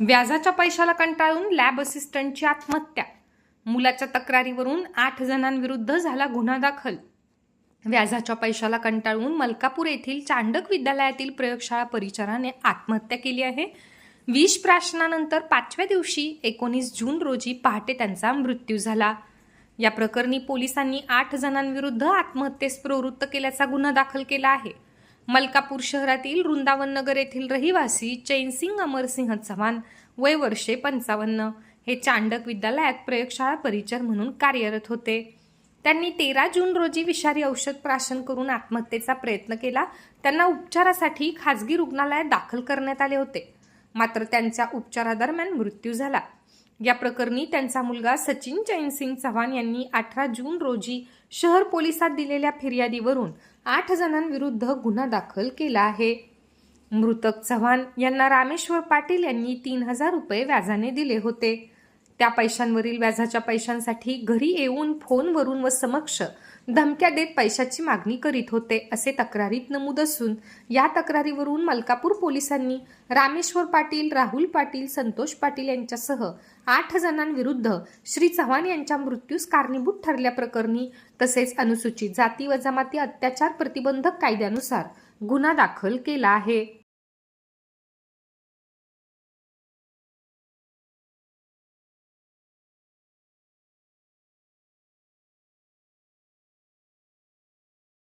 व्याजाच्या पैशाला कंटाळून लॅब असिस्टंटची आत्महत्या. मुलाच्या तक्रारीवरून आठ जणांविरुद्ध झाला गुन्हा दाखल. व्याजाच्या पैशाला कंटाळून मलकापूर येथील चांडक विद्यालयातील प्रयोगशाळा परिचाराने आत्महत्या केली आहे. विष प्राशनानंतर पाचव्या दिवशी एकोणीस जून रोजी पहाटे त्यांचा मृत्यू झाला. या प्रकरणी पोलिसांनी आठ जणांविरुद्ध आत्महत्येस प्रवृत्त केल्याचा गुन्हा दाखल केला आहे. मलकापूर शहरातील वृंदावन नगर येथील रहिवासी चैनसिंग अमरसिंह चव्हाण वय वर्षे पंचावन्न हे चांडक विद्यालयात प्रयोगशाळा परिचर म्हणून कार्यरत होते. त्यांनी तेरा जून रोजी विषारी औषध प्राशन करून आत्महत्येचा प्रयत्न केला. त्यांना उपचारासाठी खाजगी रुग्णालयात दाखल करण्यात आले होते. मात्र त्यांचा उपचारादरम्यान मृत्यू झाला. या प्रकरणी त्यांचा मुलगा सचिन जैनसिंग चव्हाण यांनी अठरा जून रोजी शहर पोलिसात दिलेल्या फिर्यादीवरून आठ जणांविरुद्ध गुन्हा दाखल केला आहे. मृतक चव्हाण यांना रामेश्वर पाटील यांनी तीन हजार रुपये व्याजाने दिले होते. त्या पैशांवरील व्याजाच्या पैशांसाठी घरी येऊन फोनवरून व समक्ष धमक्या देत पैशाची मागणी करीत होते असे तक्रारीत नमूद असून या तक्रारीवरून मलकापूर पोलिसांनी रामेश्वर पाटील राहुल पाटील संतोष पाटील यांच्यासह आठ जणांविरुद्ध श्री चव्हाण यांच्या मृत्यूस कारणीभूत ठरल्याप्रकरणी तसेच अनुसूचित जाती व जमाती अत्याचार प्रतिबंधक कायद्यानुसार गुन्हा दाखल केला आहे.